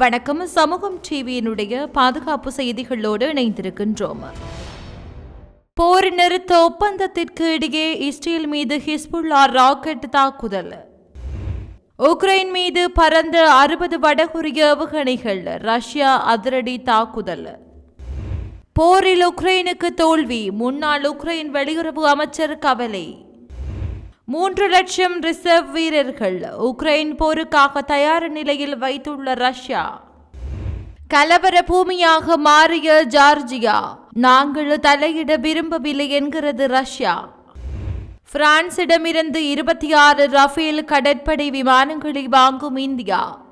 வணக்கம். சமூகம் டிவியினுடைய பாதுகாப்பு செய்திகளோடு இணைந்திருக்கின்றோம். போர் நிறுத்த ஒப்பந்தத்திற்கு இடையே இஸ்ரேல் மீது ஹிஸ்புல்லா ராக்கெட் தாக்குதல். உக்ரைன் மீது பறந்த அறுபது வடகொரிய ஏவுகணைகள் ரஷ்யா அதிரடி தாக்குதல். போரில் உக்ரைனுக்கு தோல்வி முன்னாள் உக்ரைன் வெளியுறவு அமைச்சர் கவலை. மூன்று லட்சம் ரிசர்வ் வீரர்கள் உக்ரைன் போருக்காக தயார் நிலையில் வைத்துள்ள ரஷ்யா. கலவர பூமியாக மாறிய ஜார்ஜியா நாங்கள் தலையிட விரும்பவில்லை என்கிறது ரஷ்யா. பிரான்சிடமிருந்து இருபத்தி ஆறு ரஃபேல் கடற்படை விமானங்களை வாங்கும் இந்தியா.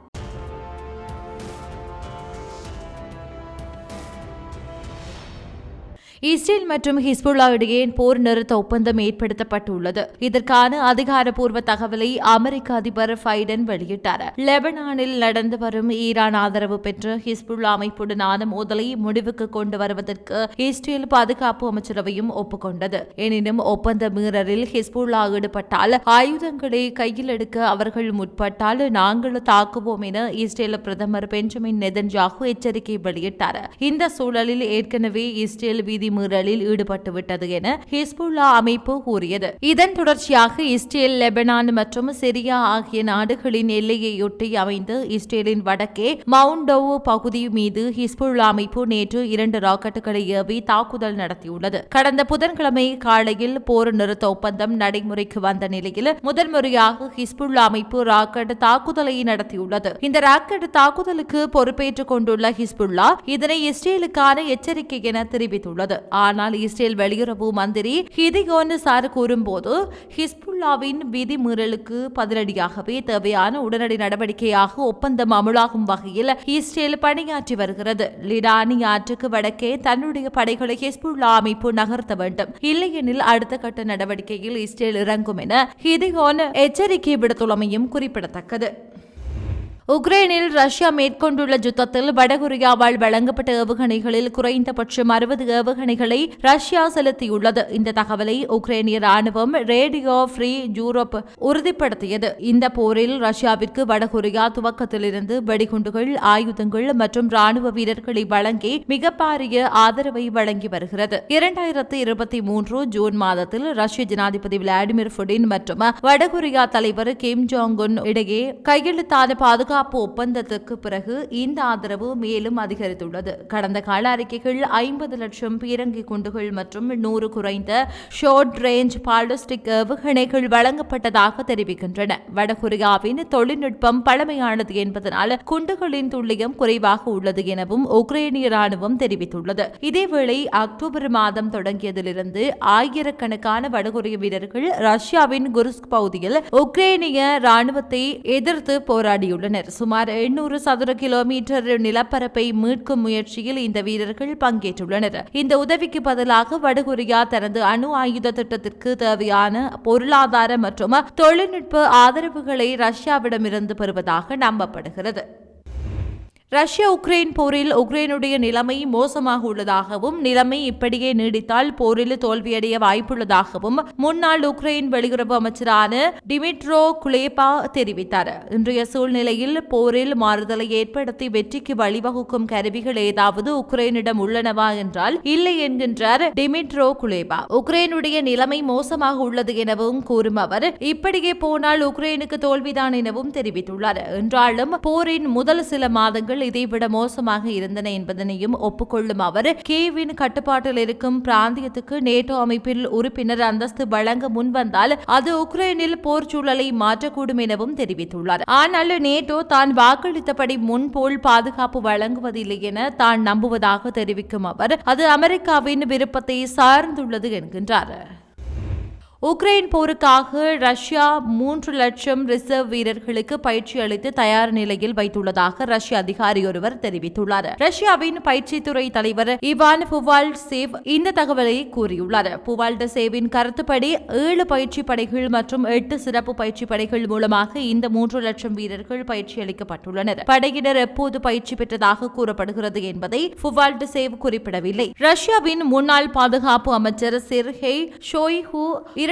இஸ்ரேல் மற்றும் ஹிஸ்புல்லா இடையே போர் நிறுத்த ஒப்பந்தம் ஏற்படுத்தப்பட்டுள்ளது. இதற்கான அதிகாரப்பூர்வ தகவலை அமெரிக்க அதிபர் பைடன் வெளியிட்டார். லெபனானில் நடந்து வரும் ஈரான் ஆதரவு பெற்ற ஹிஸ்புல்லா அமைப்புடனான மோதலை முடிவுக்கு கொண்டு வருவதற்கு இஸ்ரேல் பாதுகாப்பு அமைச்சரவையும் ஒப்புக்கொண்டது. எனினும் ஒப்பந்த மீறலில் ஹிஸ்புல்லா ஈடுபட்டால் ஆயுதங்களை கையில் எடுக்க அவர்கள் முற்பட்டால் நாங்கள் தாக்குவோம் என இஸ்ரேல் பிரதமர் பெஞ்சமின் நெதன்ஜாகு எச்சரிக்கை வெளியிட்டார். இந்த சூழலில் ஏற்கனவே இஸ்ரேல் வீதி விதிமீறலில் ஈடுபட்டுவிட்டது என ஹிஸ்புல்லா அமைப்பு கூறியது. இதன் தொடர்ச்சியாக இஸ்ரேல் லெபனான் மற்றும் சிரியா ஆகிய நாடுகளின் எல்லையையொட்டி அமைந்த இஸ்ரேலின் வடக்கே மவுண்டோவோ பகுதி மீது ஹிஸ்புல்லா அமைப்பு நேற்று இரண்டு ராக்கெட்டுகளை ஏவி தாக்குதல் நடத்தியுள்ளது. கடந்த புதன்கிழமை காலையில் போர் நிறுத்த ஒப்பந்தம் நடைமுறைக்கு வந்த நிலையில் முதன்முறையாக ஹிஸ்புல்லா அமைப்பு ராக்கெட் தாக்குதலை நடத்தியுள்ளது. இந்த ராக்கெட் தாக்குதலுக்கு பொறுப்பேற்றுக் கொண்டுள்ள ஹிஸ்புல்லா இதனை இஸ்ரேலுக்கான எச்சரிக்கை என தெரிவித்துள்ளது. ஆனால் இஸ்ரேல் வெளியுறவு மந்திரி ஹிதிகோன் சார் கூறும்போது ஹிஸ்புல்லாவின் விதிமீறலுக்கு பதிலடியாகவே தேவையான உடனடி நடவடிக்கையாக ஒப்பந்தம் அமுலாகும் வகையில் இஸ்ரேல் பணியாற்றி வருகிறது. லிடானி ஆற்றுக்கு வடக்கே தன்னுடைய படைகளை ஹிஸ்புல்லா அமைப்பு நகர்த்த வேண்டும். இல்லையெனில் அடுத்த கட்ட நடவடிக்கையில் இஸ்ரேல் இறங்கும் என ஹிதிகோன் எச்சரிக்கை விடுத்துள்ளமையும் குறிப்பிடத்தக்கது. உக்ரைனில் ரஷ்யா மேற்கொண்டுள்ள யுத்தத்தில் வடகொரியாவால் வழங்கப்பட்ட ஏவுகணைகளில் குறைந்தபட்சம் அறுபது ஏவுகணைகளை ரஷ்யா செலுத்தியுள்ளது. இந்த தகவலை உக்ரைனிய ராணுவம் ரேடியோ ஃப்ரீ யூரோப் உறுதிப்படுத்தியது. இந்த போரில் ரஷ்யாவிற்கு வடகொரியா துவக்கத்திலிருந்து வெடிகுண்டுகள் ஆயுதங்கள் மற்றும் ராணுவ வீரர்களை வழங்கி மிக பாரிய ஆதரவை வழங்கி வருகிறது. இரண்டாயிரத்தி இருபத்தி மூன்று ஜூன் மாதத்தில் ரஷ்ய ஜனாதிபதி விளாடிமிர் புடின் மற்றும் வடகொரியா தலைவர் கிம் ஜாங் உன் இடையே கையெழுத்தான பாதுகாப்பு பாதுகாப்பு ஒப்பந்தத்துக்கு பிறகு இந்த ஆதரவு மேலும் அதிகரித்துள்ளது. கடந்த கால அறிக்கைகள் ஐம்பது லட்சம் பீரங்கி குண்டுகள் மற்றும் நூறு குறைந்த ஷோர்ட் ரேஞ்ச் பாலிஸ்டிக் ஏவுகணைகள் வழங்கப்பட்டதாக தெரிவிக்கின்றன. வடகொரியாவின் தொழில்நுட்பம் பழமையானது என்பதனால் குண்டுகளின் துல்லியம் குறைவாக உள்ளது எனவும் உக்ரைனிய ராணுவம் தெரிவித்துள்ளது. இதேவேளை அக்டோபர் மாதம் தொடங்கியதிலிருந்து ஆயிரக்கணக்கான வடகொரிய வீரர்கள் ரஷ்யாவின் குருஸ்க் பகுதியில் உக்ரைனிய ராணுவத்தை எதிர்த்து போராடியுள்ளனர். சுமார் எண்ணூறு சதுர கிலோமீட்டர் நிலப்பரப்பை மீட்கும் முயற்சியில் இந்த வீரர்கள் பங்கேற்றுள்ளனர். இந்த உதவிக்கு பதிலாக வடகொரியா தனது அணு ஆயுத திட்டத்திற்கு தேவையான பொருளாதார மற்றும் தொழில்நுட்ப ஆதரவுகளை ரஷ்யாவிடமிருந்து பெறுவதாக நம்பப்படுகிறது. ரஷ்யா உக்ரைன் போரில் உக்ரைனுடைய நிலைமை மோசமாக உள்ளதாகவும் நிலைமை இப்படியே நீடித்தால் போரில் தோல்வியடைய வாய்ப்புள்ளதாகவும் முன்னாள் உக்ரைன் வெளியுறவு அமைச்சரான டிமிட்ரோ குலேபா தெரிவித்தார். இன்றைய சூழ்நிலையில் போரில் மாறுதலை ஏற்படுத்தி வெற்றிக்கு வழிவகுக்கும் கருவிகள் ஏதாவது உக்ரைனிடம் உள்ளனவா என்றால் இல்லை என்கின்றார் டிமிட்ரோ குலேபா. உக்ரைனுடைய நிலைமை மோசமாக உள்ளது எனவும் கூறும் அவர் இப்படியே போனால் உக்ரைனுக்கு தோல்விதான் எனவும் தெரிவித்துள்ளார். என்றாலும் போரின் முதல் சில மாதங்கள் நிலைமைகள் இதைவிட மோசமாக இருந்தன என்பதனையும் ஒப்புக்கொள்ளும் அவர் கேவின் கட்டுப்பாட்டில் இருக்கும் பிராந்தியத்துக்கு நேட்டோ அமைப்பில் உறுப்பினர் அந்தஸ்து வழங்க முன்வந்தால் அது உக்ரைனில் போர் சூழலை மாற்றக்கூடும் எனவும் தெரிவித்துள்ளார். ஆனால் நேட்டோ தான் வாக்களித்தபடி முன்போல் பாதுகாப்பு வழங்குவதில்லை என தான் நம்புவதாக தெரிவிக்கும் அவர் அது அமெரிக்காவின் விருப்பத்தை சார்ந்துள்ளது என்கின்றார். உக்ரைன் போருக்காக ரஷ்யா மூன்று லட்சம் ரிசர்வ் வீரர்களுக்கு பயிற்சி அளித்து தயார் நிலையில் வைத்துள்ளதாக ரஷ்ய அதிகாரி ஒருவர் தெரிவித்துள்ளார். ரஷ்யாவின் பயிற்சித்துறை தலைவர் இவான் புவால் சேவ் இந்த தகவலை கூறியுள்ளார். புவால்ட் சேவின் கருத்துப்படி ஏழு பயிற்சி படைகள் மற்றும் எட்டு சிறப்பு பயிற்சி படைகள் மூலமாக இந்த மூன்று லட்சம் வீரர்கள் பயிற்சி அளிக்கப்பட்டுள்ளனர். படையினர் எப்போது பயிற்சி பெற்றதாக கூறப்படுகிறது என்பதை புவால்ட் சேவ் குறிப்பிடவில்லை. ரஷ்யாவின் முன்னாள் பாதுகாப்பு அமைச்சர் செர்ஹெய் ஷோய்ஹூ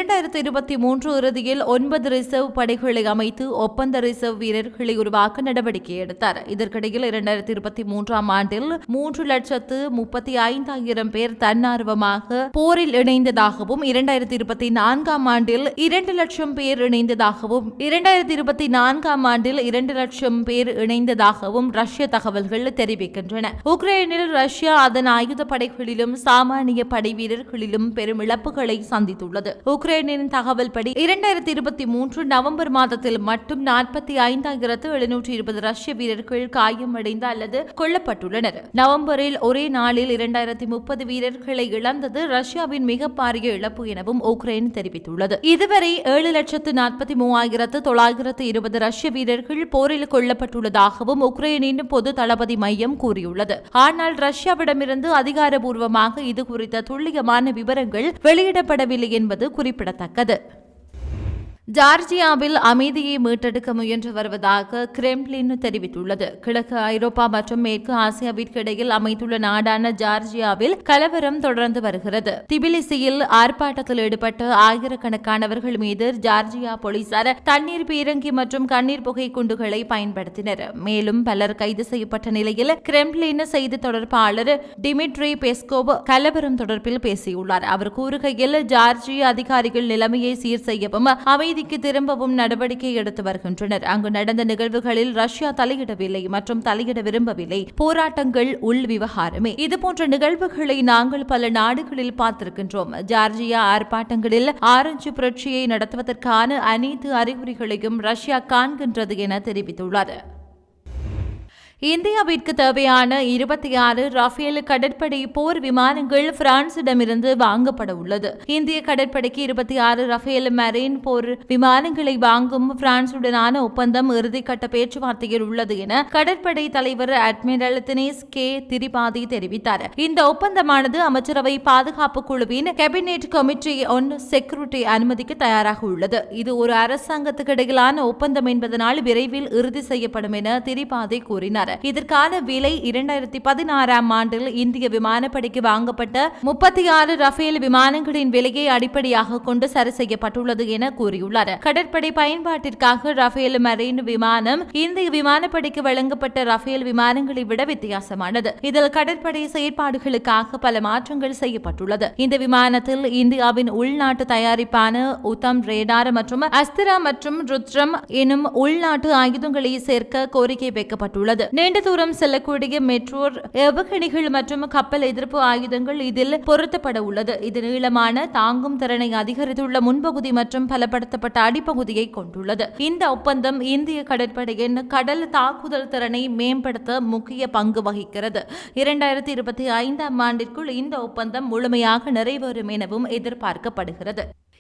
இரண்டாயிரத்தி இருபத்தி மூன்று இறுதியில் ஒன்பது ரிசர்வ் படைகளை அமைத்து ஒப்பந்த ரிசர்வ் வீரர்களை உருவாக்க நடவடிக்கை எடுத்தார். இதற்கிடையில் இரண்டாயிரத்தி இருபத்தி மூன்றாம் ஆண்டில் மூன்று லட்சத்து முப்பத்தி ஐந்தாயிரம் பேர் தன்னார்வமாக போரில் இணைந்ததாகவும் இரண்டாயிரத்தி இருபத்தி நான்காம் ஆண்டில் இரண்டு லட்சம் பேர் இணைந்ததாகவும் இரண்டாயிரத்தி இருபத்தி நான்காம் ஆண்டில் இரண்டு லட்சம் பேர் இணைந்ததாகவும் ரஷ்ய தகவல்கள் தெரிவிக்கின்றன. உக்ரைனில் ரஷ்யா அதன் ஆயுத படைகளிலும் சாமானிய படை வீரர்களிலும் பெரும் இழப்புகளை சந்தித்துள்ளது. உக்ரைனின் தகவல் படி இரண்டாயிரத்தி இருபத்தி மூன்று நவம்பர் மாதத்தில் மட்டும் நாற்பத்தி ஐந்தாயிரத்து எழுநூற்றி இருபது ரஷ்ய வீரர்கள் காயமடைந்த அல்லது கொல்லப்பட்டுள்ளனர். நவம்பரில் ஒரே நாளில் இரண்டாயிரத்தி முப்பது வீரர்களை இழந்தது ரஷ்யாவின் மிக பாரிய இழப்பு எனவும் உக்ரைன் தெரிவித்துள்ளது. இதுவரை ஏழு லட்சத்து நாற்பத்தி மூவாயிரத்து தொள்ளாயிரத்து இருபது ரஷ்ய வீரர்கள் போரில் கொல்லப்பட்டுள்ளதாகவும் உக்ரைனின் பொது தளபதி மையம் கூறியுள்ளது. ஆனால் ரஷ்யாவிடமிருந்து அதிகாரபூர்வமாக இது குறித்த துல்லியமான விவரங்கள் வெளியிடப்படவில்லை என்பது குறிப்பிடத்தக்கது. குறிப்பிடத்தக்கது. ஜார்ஜியாவில் அமைதியை மீட்டெடுக்க முயன்று வருவதாக கிரெம்ளின் தெரிவித்துள்ளது. கிழக்கு ஐரோப்பா மற்றும் மேற்கு ஆசியாவிற்கு இடையில் அமைந்துள்ள நாடான ஜார்ஜியாவில் கலவரம் தொடர்ந்து வருகிறது. திபிலிசியில் ஆர்ப்பாட்டத்தில் ஈடுபட்ட ஆயிரக்கணக்கானவர்கள் மீது ஜார்ஜியா போலீசார் தண்ணீர் பீரங்கி மற்றும் கண்ணீர் புகை குண்டுகளை பயன்படுத்தினர். மேலும் பலர் கைது செய்யப்பட்ட நிலையில் கிரெம்ளின் செய்தி தொடர்பாளர் டிமிட்ரி பெஸ்கோவ் கலவரம் தொடர்பில் பேசியுள்ளார். அவர் கூறுகையில் ஜார்ஜிய அதிகாரிகள் நிலைமையை சீர் செய்யவும் அமைதிக்கு திரும்பவும் நடவடிக்கை எடுத்து வருகின்றனர். அங்கு நடந்த நிகழ்வுகளில் ரஷ்யா தலையிடவில்லை மற்றும் தலையிட விரும்பவில்லை. போராட்டங்கள் உள் விவகாரமே. இதுபோன்ற நிகழ்வுகளை நாங்கள் பல நாடுகளில் பார்த்திருக்கின்றோம். ஜார்ஜியா ஆர்ப்பாட்டங்களில் ஆரஞ்சு புரட்சியை நடத்துவதற்கான அனைத்து அறிகுறிகளையும் ரஷ்யா காண்கின்றது என தெரிவித்துள்ளார். இந்தியாவிற்கு தேவையான இருபத்தி ஆறு ரஃபேல் கடற்படை போர் விமானங்கள் பிரான்சிடமிருந்து வாங்கப்பட உள்ளது. இந்திய கடற்படைக்கு இருபத்தி ஆறு ரஃபேல் மெரீன் போர் விமானங்களை வாங்கும் பிரான்சுடனான ஒப்பந்தம் இறுதிக்கட்ட பேச்சுவார்த்தையில் உள்ளது என கடற்படை தலைவர் அட்மிரல் தினேஷ் கே. திரிபாதி தெரிவித்தார். இந்த ஒப்பந்தமானது அமைச்சரவை பாதுகாப்பு குழுவின் கேபினெட் கமிட்டி ஒன் செக்யூரிட்டி அனுமதிக்கு தயாராக உள்ளது. இது ஒரு அரசாங்கத்துக்கு இடையிலான ஒப்பந்தம் என்பதனால் விரைவில் இறுதி செய்யப்படும் என திரிபாதி கூறினார். இதற்கான விலை இரண்டாயிரத்தி பதினாறாம் ஆண்டில் இந்திய விமானப்படைக்கு வாங்கப்பட்ட முப்பத்தி ஆறு ரஃபேல் விமானங்களின் விலையை அடிப்படையாக கொண்டு சரி செய்யப்பட்டுள்ளது என கூறியுள்ளார். கடற்படை பயன்பாட்டிற்காக ரஃபேல் மரைன் விமானம் இந்திய விமானப்படைக்கு வழங்கப்பட்ட ரஃபேல் விமானங்களை விட வித்தியாசமானது. இதில் கடற்படை செயற்பாடுகளுக்காக பல மாற்றங்கள் செய்யப்பட்டுள்ளது. இந்த விமானத்தில் இந்தியாவின் உள்நாட்டு தயாரிப்பான உத்தம் ரேடார் மற்றும் அஸ்திரா மற்றும் ருத்ரம் எனும் உள்நாட்டு ஆயுதங்களை சேர்க்க கோரிக்கை வைக்கப்பட்டுள்ளது. நீண்ட தூரம் செல்லக்கூடிய மெட்ரோ ஏவுகணைகள் மற்றும் கப்பல் எதிர்ப்பு ஆயுதங்கள் இதில் பொருத்தப்பட உள்ளது. இது நீளமான தாங்கும் திறனை அதிகரித்துள்ள முன்பகுதி மற்றும் பலப்படுத்தப்பட்ட அடிப்பகுதியை கொண்டுள்ளது. இந்த ஒப்பந்தம் இந்திய கடற்படையின் கடல் தாக்குதல் திறனை மேம்படுத்த முக்கிய பங்கு வகிக்கிறது. இரண்டாயிரத்தி இருபத்தி ஐந்தாம் ஆண்டிற்குள் இந்த ஒப்பந்தம் முழுமையாக நிறைவேறும் எனவும் எதிர்பார்க்கப்படுகிறது.